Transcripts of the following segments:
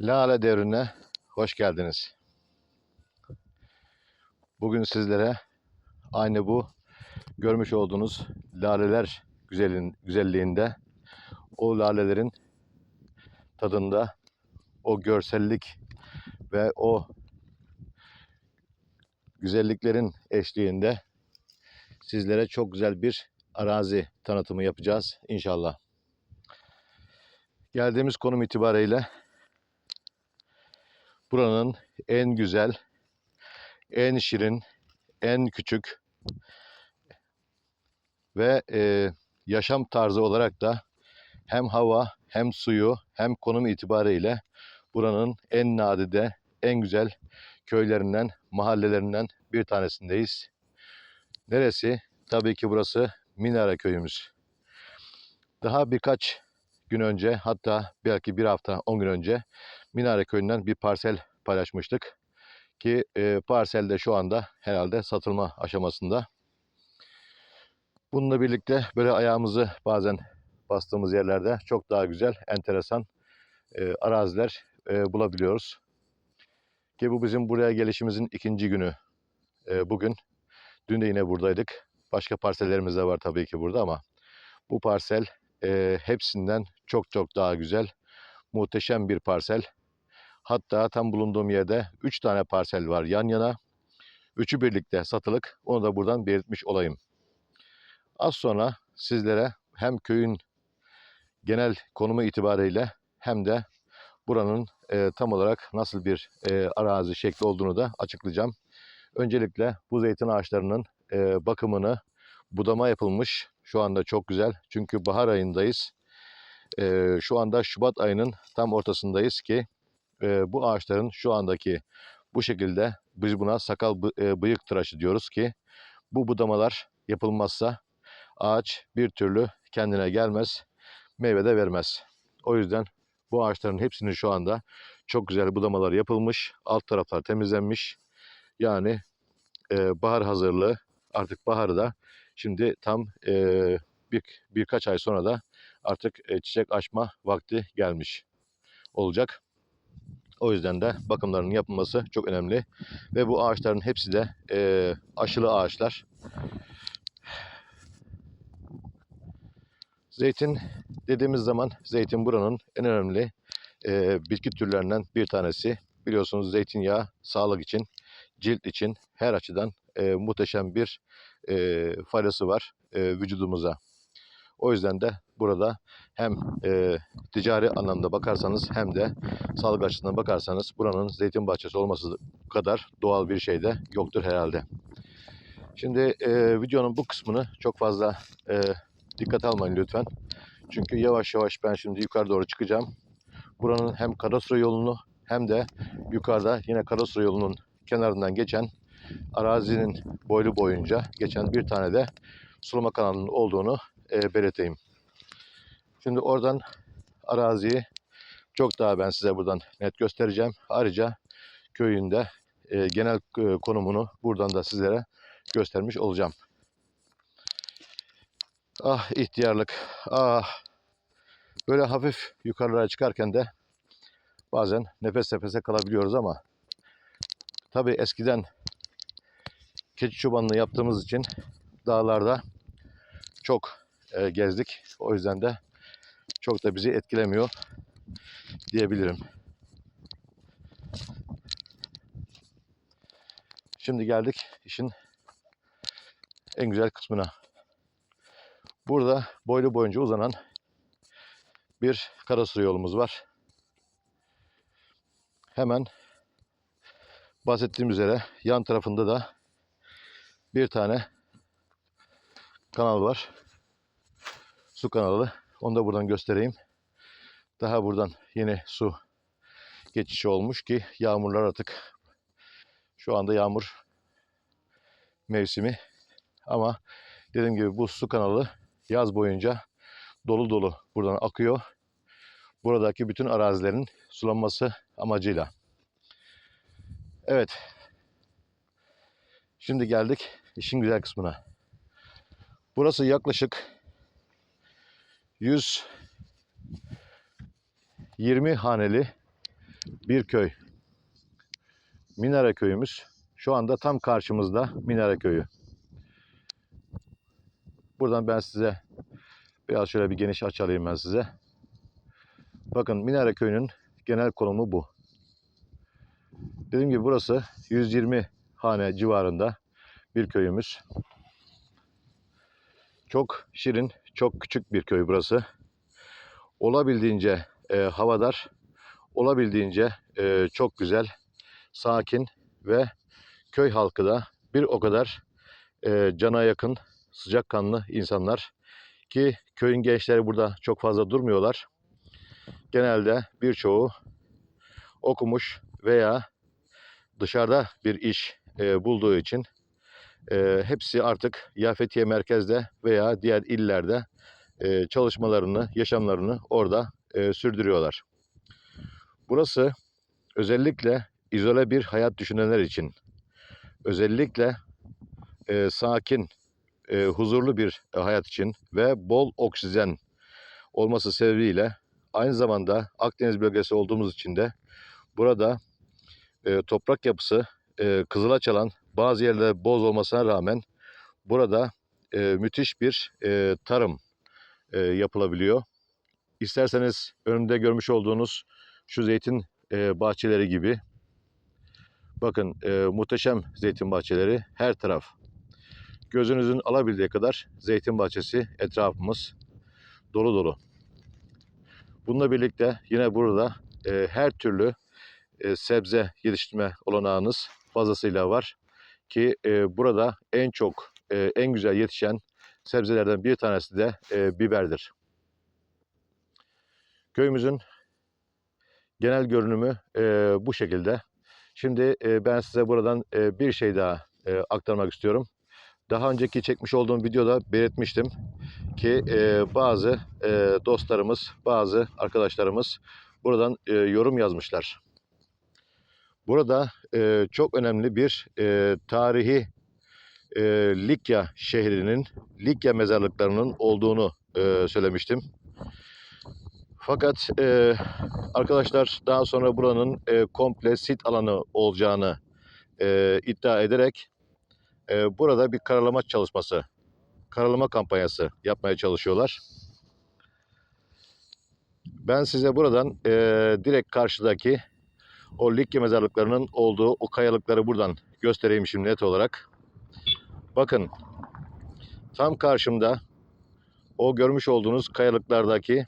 Lale devrine hoş geldiniz. Bugün sizlere aynı bu görmüş olduğunuz laleler güzelin, güzelliğinde o lalelerin tadında o görsellik ve o güzelliklerin eşliğinde sizlere çok güzel bir arazi tanıtımı yapacağız inşallah. Geldiğimiz konum itibariyle buranın en güzel, en şirin, en küçük ve e, yaşam tarzı olarak da hem hava hem suyu hem konum itibariyle buranın en nadide, en güzel köylerinden, mahallelerinden bir tanesindeyiz. Neresi? Tabii ki burası Minare köyümüz. Daha birkaç gün önce hatta belki bir hafta, on gün önce Minare köyünden bir parsel paylaşmıştık. Ki e, parsel de şu anda herhalde satılma aşamasında. Bununla birlikte böyle ayağımızı bazen bastığımız yerlerde çok daha güzel, enteresan e, araziler e, bulabiliyoruz. Ki bu bizim buraya gelişimizin ikinci günü e, bugün. Dün de yine buradaydık. Başka parsellerimiz de var tabii ki burada ama bu parsel e, hepsinden çok çok daha güzel. Muhteşem bir parsel. Hatta tam bulunduğum yerde 3 tane parsel var yan yana. Üçü birlikte satılık. Onu da buradan belirtmiş olayım. Az sonra sizlere hem köyün genel konumu itibariyle hem de buranın e, tam olarak nasıl bir e, arazi şekli olduğunu da açıklayacağım. Öncelikle bu zeytin ağaçlarının e, bakımını budama yapılmış. Şu anda çok güzel. Çünkü bahar ayındayız. E, şu anda Şubat ayının tam ortasındayız ki e, bu ağaçların şu andaki bu şekilde biz buna sakal bı- e, bıyık tıraşı diyoruz ki bu budamalar yapılmazsa ağaç bir türlü kendine gelmez, meyve de vermez. O yüzden bu ağaçların hepsinin şu anda çok güzel budamalar yapılmış, alt taraflar temizlenmiş. Yani e, bahar hazırlığı artık baharı da şimdi tam e, bir, birkaç ay sonra da artık e, çiçek açma vakti gelmiş olacak. O yüzden de bakımlarının yapılması çok önemli. Ve bu ağaçların hepsi de e, aşılı ağaçlar. Zeytin dediğimiz zaman zeytin buranın en önemli e, bitki türlerinden bir tanesi. Biliyorsunuz zeytinyağı sağlık için, cilt için her açıdan e, muhteşem bir e, faydası var e, vücudumuza. O yüzden de burada hem e, ticari anlamda bakarsanız hem de sağlık açısından bakarsanız buranın zeytin bahçesi olması kadar doğal bir şey de yoktur herhalde. Şimdi e, videonun bu kısmını çok fazla e, dikkate almayın lütfen. Çünkü yavaş yavaş ben şimdi yukarı doğru çıkacağım. Buranın hem Karasura yolunu hem de yukarıda yine Karasura yolunun kenarından geçen arazinin boylu boyunca geçen bir tane de sulama kanalının olduğunu e, belirteyim. Şimdi oradan araziyi çok daha ben size buradan net göstereceğim. Ayrıca köyünde e, genel e, konumunu buradan da sizlere göstermiş olacağım. Ah ihtiyarlık, ah. Böyle hafif yukarılara çıkarken de bazen nefes nefese kalabiliyoruz ama tabii eskiden keçi çobanlığı yaptığımız için dağlarda çok e, gezdik. O yüzden de çok da bizi etkilemiyor diyebilirim. Şimdi geldik işin en güzel kısmına. Burada boylu boyunca uzanan bir karasur yolumuz var. Hemen bahsettiğim üzere yan tarafında da bir tane kanal var. Su kanalı. Onu da buradan göstereyim. Daha buradan yine su geçişi olmuş ki yağmurlar artık şu anda yağmur mevsimi. Ama dediğim gibi bu su kanalı yaz boyunca dolu dolu buradan akıyor. Buradaki bütün arazilerin sulanması amacıyla. Evet. Şimdi geldik işin güzel kısmına. Burası yaklaşık 120 haneli bir köy. Minare köyümüz. Şu anda tam karşımızda Minare köyü. Buradan ben size biraz şöyle bir geniş açalayım ben size. Bakın Minare köyünün genel konumu bu. Dediğim gibi burası 120 hane civarında bir köyümüz. Çok şirin, çok küçük bir köy burası. Olabildiğince e, havadar, olabildiğince e, çok güzel, sakin ve köy halkı da bir o kadar e, cana yakın, sıcakkanlı insanlar ki köyün gençleri burada çok fazla durmuyorlar. Genelde birçoğu okumuş veya dışarıda bir iş e, bulduğu için e, hepsi artık ya Fethiye merkezde veya diğer illerde e, çalışmalarını, yaşamlarını orada e, sürdürüyorlar. Burası özellikle izole bir hayat düşünenler için, özellikle e, sakin, e, huzurlu bir hayat için ve bol oksijen olması sebebiyle aynı zamanda Akdeniz bölgesi olduğumuz için de burada e, toprak yapısı e, kızılaçalan bazı yerlerde boz olmasına rağmen burada e, müthiş bir e, tarım e, yapılabiliyor. İsterseniz önümde görmüş olduğunuz şu zeytin e, bahçeleri gibi bakın e, muhteşem zeytin bahçeleri her taraf. Gözünüzün alabildiği kadar zeytin bahçesi etrafımız dolu dolu. Bununla birlikte yine burada e, her türlü e, sebze yetiştirme olanağınız fazlasıyla var. Ki e, burada en çok, e, en güzel yetişen sebzelerden bir tanesi de e, biberdir. Köyümüzün genel görünümü e, bu şekilde. Şimdi e, ben size buradan e, bir şey daha e, aktarmak istiyorum. Daha önceki çekmiş olduğum videoda belirtmiştim ki e, bazı e, dostlarımız, bazı arkadaşlarımız buradan e, yorum yazmışlar. Burada e, çok önemli bir e, tarihi e, Likya şehrinin, Likya mezarlıklarının olduğunu e, söylemiştim. Fakat e, arkadaşlar daha sonra buranın e, komple sit alanı olacağını e, iddia ederek e, burada bir karalama çalışması, karalama kampanyası yapmaya çalışıyorlar. Ben size buradan e, direkt karşıdaki o Likya mezarlıklarının olduğu o kayalıkları buradan göstereyim şimdi net olarak. Bakın tam karşımda o görmüş olduğunuz kayalıklardaki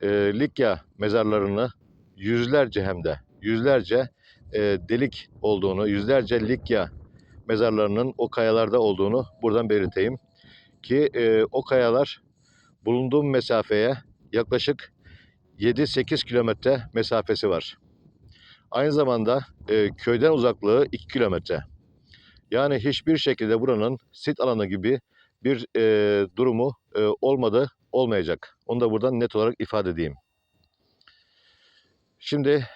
e, Likya mezarlarını yüzlerce hem de yüzlerce e, delik olduğunu, yüzlerce Likya mezarlarının o kayalarda olduğunu buradan belirteyim. Ki e, o kayalar bulunduğum mesafeye yaklaşık 7-8 kilometre mesafesi var. Aynı zamanda e, köyden uzaklığı 2 kilometre. Yani hiçbir şekilde buranın sit alanı gibi bir e, durumu e, olmadı, olmayacak. Onu da buradan net olarak ifade edeyim. Şimdi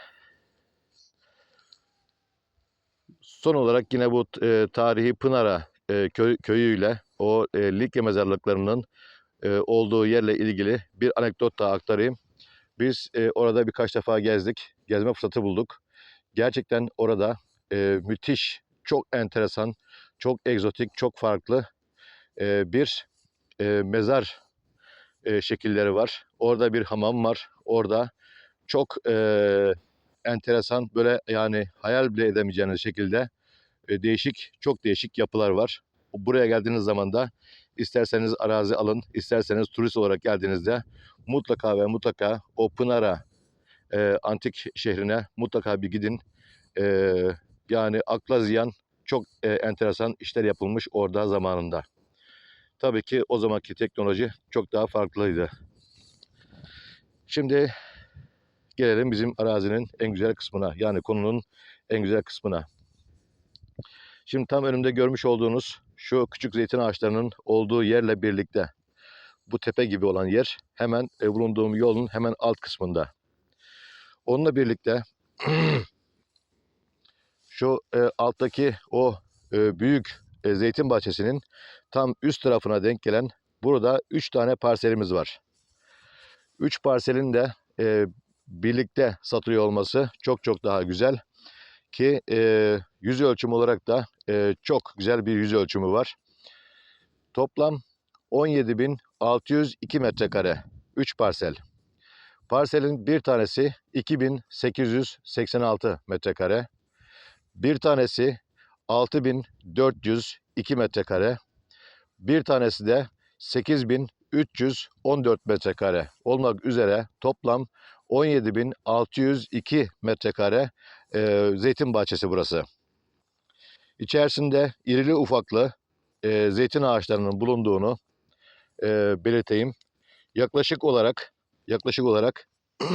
son olarak yine bu e, tarihi Pınara e, köy, köyüyle o e, Likya mezarlıklarının e, olduğu yerle ilgili bir anekdot daha aktarayım. Biz e, orada birkaç defa gezdik, gezme fırsatı bulduk. Gerçekten orada e, müthiş, çok enteresan, çok egzotik, çok farklı e, bir e, mezar e, şekilleri var. Orada bir hamam var. Orada çok e, enteresan, böyle yani hayal bile edemeyeceğiniz şekilde e, değişik, çok değişik yapılar var. Buraya geldiğiniz zaman da isterseniz arazi alın, isterseniz turist olarak geldiğinizde mutlaka ve mutlaka o Pınar'a e, antik şehrine mutlaka bir gidin. E, yani akla ziyan çok e, enteresan işler yapılmış orada zamanında. Tabii ki o zamanki teknoloji çok daha farklıydı. Şimdi gelelim bizim arazinin en güzel kısmına. Yani konunun en güzel kısmına. Şimdi tam önümde görmüş olduğunuz şu küçük zeytin ağaçlarının olduğu yerle birlikte bu tepe gibi olan yer hemen e, bulunduğum yolun hemen alt kısmında. Onunla birlikte şu e, alttaki o e, büyük e, zeytin bahçesinin tam üst tarafına denk gelen burada 3 tane parselimiz var. 3 parselin de e, birlikte satılıyor olması çok çok daha güzel. Ki e, yüz ölçümü olarak da e, çok güzel bir yüz ölçümü var. Toplam 17.602 metrekare 3 parsel. Parselin bir tanesi 2886 metrekare. Bir tanesi 6402 metrekare. Bir tanesi de 8314 metrekare olmak üzere toplam 17.602 metrekare e, zeytin bahçesi burası. İçerisinde irili ufaklı e, zeytin ağaçlarının bulunduğunu e, belirteyim. Yaklaşık olarak yaklaşık olarak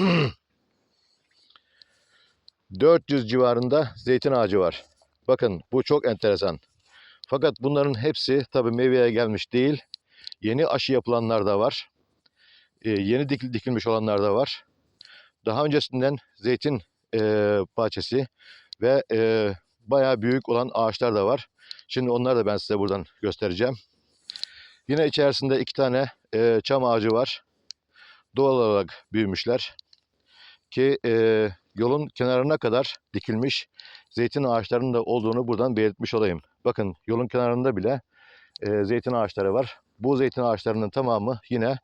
400 civarında zeytin ağacı var. Bakın bu çok enteresan. Fakat bunların hepsi tabii meyveye gelmiş değil. Yeni aşı yapılanlar da var. E, yeni dikil, dikilmiş olanlar da var. Daha öncesinden zeytin e, bahçesi ve e, bayağı büyük olan ağaçlar da var. Şimdi onları da ben size buradan göstereceğim. Yine içerisinde iki tane e, çam ağacı var. Doğal olarak büyümüşler. Ki e, yolun kenarına kadar dikilmiş zeytin ağaçlarının da olduğunu buradan belirtmiş olayım. Bakın yolun kenarında bile e, zeytin ağaçları var. Bu zeytin ağaçlarının tamamı yine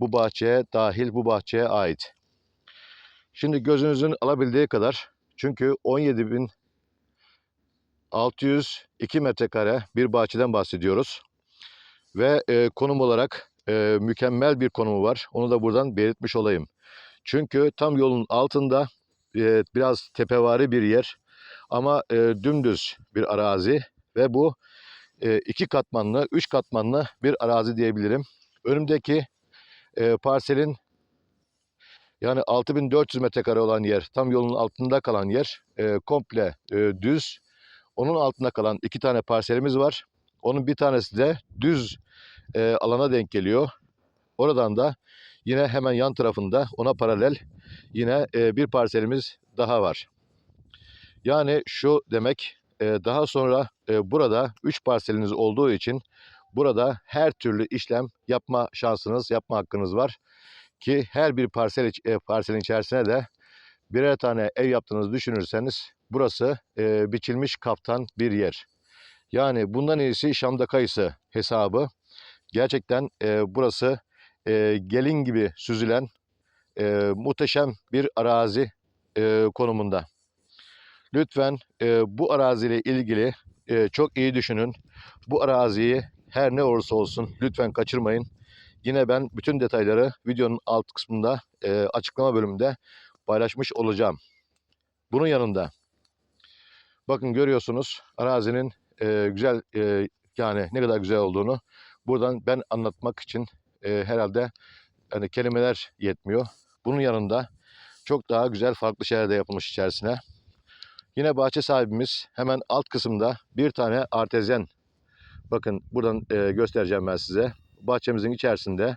bu bahçeye dahil, bu bahçeye ait. Şimdi gözünüzün alabildiği kadar çünkü 17.602 metrekare bir bahçeden bahsediyoruz. Ve e, konum olarak e, mükemmel bir konumu var. Onu da buradan belirtmiş olayım. Çünkü tam yolun altında e, biraz tepevari bir yer ama e, dümdüz bir arazi ve bu e, iki katmanlı, üç katmanlı bir arazi diyebilirim. Önümdeki e, parselin yani 6400 metrekare olan yer, tam yolun altında kalan yer e, komple e, düz. Onun altında kalan iki tane parselimiz var. Onun bir tanesi de düz e, alana denk geliyor. Oradan da yine hemen yan tarafında ona paralel yine e, bir parselimiz daha var. Yani şu demek e, daha sonra e, burada 3 parseliniz olduğu için burada her türlü işlem yapma şansınız, yapma hakkınız var. Ki her bir parsel, e, parselin içerisine de birer tane ev yaptığınızı düşünürseniz burası e, biçilmiş kaftan bir yer. Yani bundan iyisi Şam'da kayısı hesabı. Gerçekten e, burası e, gelin gibi süzülen e, muhteşem bir arazi e, konumunda. Lütfen e, bu araziyle ilgili e, çok iyi düşünün. Bu araziyi her ne olursa olsun lütfen kaçırmayın. Yine ben bütün detayları videonun alt kısmında e, açıklama bölümünde paylaşmış olacağım. Bunun yanında bakın görüyorsunuz arazinin e, güzel e, yani ne kadar güzel olduğunu buradan ben anlatmak için e, herhalde hani kelimeler yetmiyor. Bunun yanında çok daha güzel farklı şeyler de yapılmış içerisine. Yine bahçe sahibimiz hemen alt kısımda bir tane artezyen bakın buradan e, göstereceğim ben size. Bahçemizin içerisinde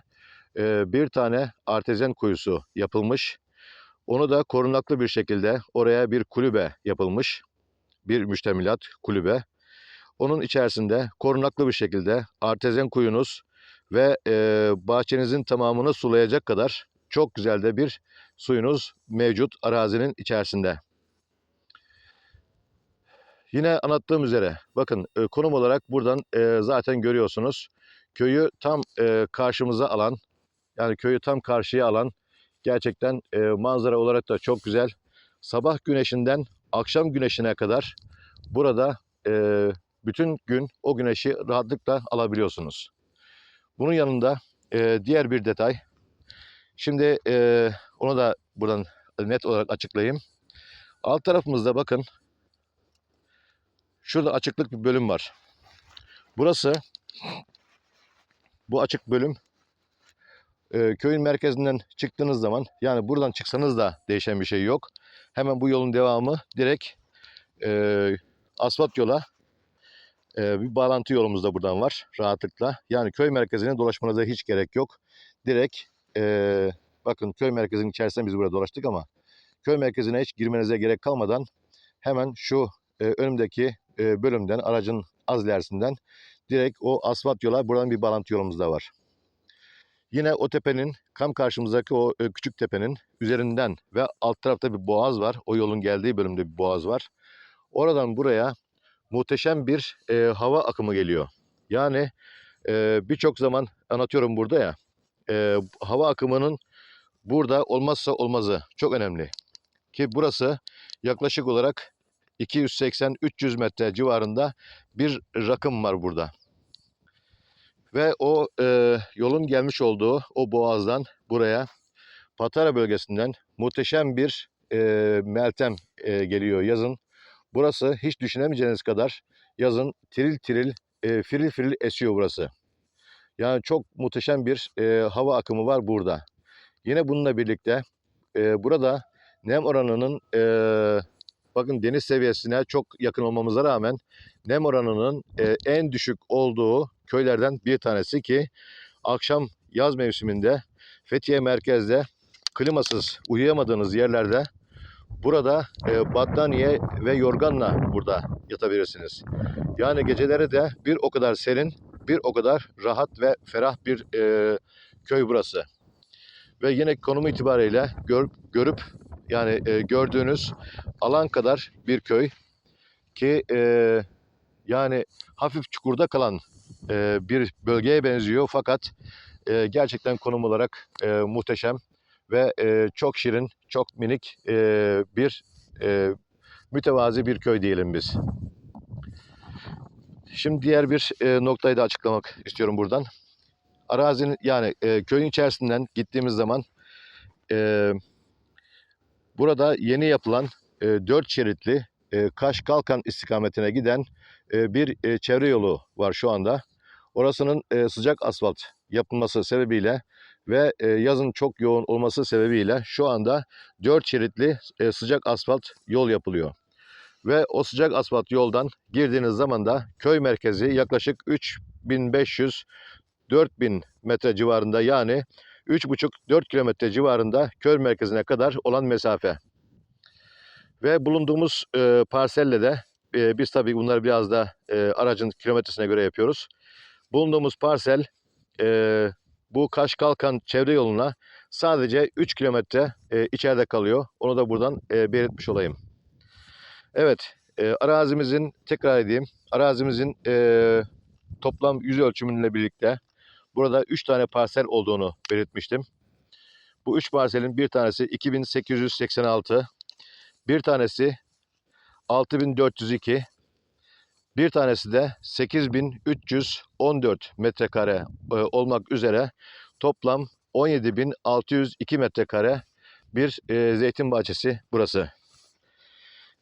e, bir tane artezyen kuyusu yapılmış. Onu da korunaklı bir şekilde oraya bir kulübe yapılmış. Bir müştemilat kulübe. Onun içerisinde korunaklı bir şekilde artezyen kuyunuz ve e, bahçenizin tamamını sulayacak kadar çok güzel de bir suyunuz mevcut arazinin içerisinde. Yine anlattığım üzere bakın e, konum olarak buradan e, zaten görüyorsunuz. Köyü tam e, karşımıza alan yani köyü tam karşıya alan gerçekten e, manzara olarak da çok güzel. Sabah güneşinden akşam güneşine kadar burada e, bütün gün o güneşi rahatlıkla alabiliyorsunuz. Bunun yanında e, diğer bir detay. Şimdi e, onu da buradan net olarak açıklayayım. Alt tarafımızda bakın Şurada açıklık bir bölüm var. Burası bu açık bölüm e, köyün merkezinden çıktığınız zaman yani buradan çıksanız da değişen bir şey yok. Hemen bu yolun devamı direkt e, asfalt yola e, bir bağlantı yolumuz da buradan var rahatlıkla. Yani köy merkezine dolaşmanıza hiç gerek yok. Direkt e, bakın köy merkezinin içerisinde biz burada dolaştık ama köy merkezine hiç girmenize gerek kalmadan hemen şu e, önümdeki e, bölümden aracın az ilerisinden direkt o asfalt yola buradan bir bağlantı yolumuz da var. Yine o tepenin tam karşımızdaki o küçük tepenin üzerinden ve alt tarafta bir boğaz var. O yolun geldiği bölümde bir boğaz var. Oradan buraya muhteşem bir e, hava akımı geliyor. Yani e, birçok zaman anlatıyorum burada ya. e, hava akımının burada olmazsa olmazı çok önemli. Ki burası yaklaşık olarak 280-300 metre civarında bir rakım var burada. Ve o e, yolun gelmiş olduğu o boğazdan buraya Patara bölgesinden muhteşem bir e, meltem e, geliyor yazın. Burası hiç düşünemeyeceğiniz kadar yazın tiril tiril, e, firil firil esiyor burası. Yani çok muhteşem bir e, hava akımı var burada. Yine bununla birlikte e, burada nem oranının e, bakın deniz seviyesine çok yakın olmamıza rağmen nem oranının e, en düşük olduğu köylerden bir tanesi ki akşam yaz mevsiminde Fethiye merkezde klimasız uyuyamadığınız yerlerde burada e, battaniye ve yorganla burada yatabilirsiniz. Yani geceleri de bir o kadar serin, bir o kadar rahat ve ferah bir e, köy burası. Ve yine konumu itibariyle gör, görüp yani e, gördüğünüz alan kadar bir köy ki e, yani hafif çukurda kalan e, bir bölgeye benziyor fakat e, gerçekten konum olarak e, muhteşem ve e, çok şirin, çok minik e, bir e, mütevazi bir köy diyelim biz. Şimdi diğer bir e, noktayı da açıklamak istiyorum buradan. Arazinin yani e, köyün içerisinden gittiğimiz zaman e, burada yeni yapılan e, 4 şeritli e, Kaş Kalkan istikametine giden e, bir e, çevre yolu var şu anda. Orasının e, sıcak asfalt yapılması sebebiyle ve e, yazın çok yoğun olması sebebiyle şu anda 4 şeritli e, sıcak asfalt yol yapılıyor. Ve o sıcak asfalt yoldan girdiğiniz zaman da köy merkezi yaklaşık 3500 4000 metre civarında yani 3,5-4 kilometre civarında köy merkezine kadar olan mesafe. Ve bulunduğumuz e, parselle de e, biz tabii bunları biraz da e, aracın kilometresine göre yapıyoruz. Bulunduğumuz parsel e, bu Kaş Kalkan çevre yoluna sadece 3 kilometre e, içeride kalıyor. Onu da buradan e, belirtmiş olayım. Evet, e, arazimizin tekrar edeyim. Arazimizin toplam yüz ölçümüyle birlikte burada 3 tane parsel olduğunu belirtmiştim. Bu 3 parselin bir tanesi 2886, bir tanesi 6402, bir tanesi de 8314 metrekare e, olmak üzere toplam 17602 metrekare bir e, zeytin bahçesi burası.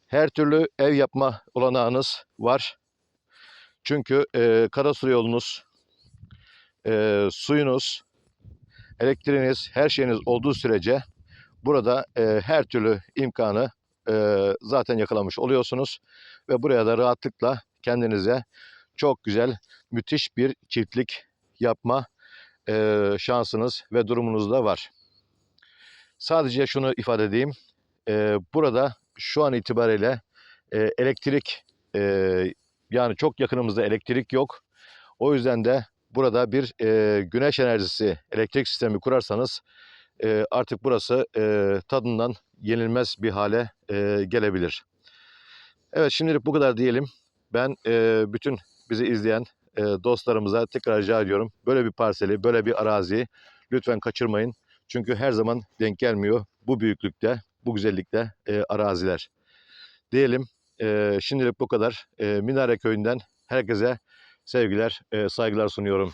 Her türlü ev yapma olanağınız var. Çünkü e, karasulu yolunuz, e, suyunuz, elektriğiniz, her şeyiniz olduğu sürece burada e, her türlü imkanı e, zaten yakalamış oluyorsunuz. Ve buraya da rahatlıkla kendinize çok güzel, müthiş bir çiftlik yapma e, şansınız ve durumunuz da var. Sadece şunu ifade edeyim. E, burada şu an itibariyle e, elektrik e, yani çok yakınımızda elektrik yok. O yüzden de burada bir e, güneş enerjisi elektrik sistemi kurarsanız e, artık burası e, tadından yenilmez bir hale e, gelebilir. Evet şimdilik bu kadar diyelim. Ben e, bütün bizi izleyen e, dostlarımıza tekrar rica ediyorum. Böyle bir parseli, böyle bir araziyi lütfen kaçırmayın. Çünkü her zaman denk gelmiyor bu büyüklükte, bu güzellikte e, araziler. Diyelim e, şimdilik bu kadar. E, Minare Köyü'nden herkese sevgiler, e, saygılar sunuyorum.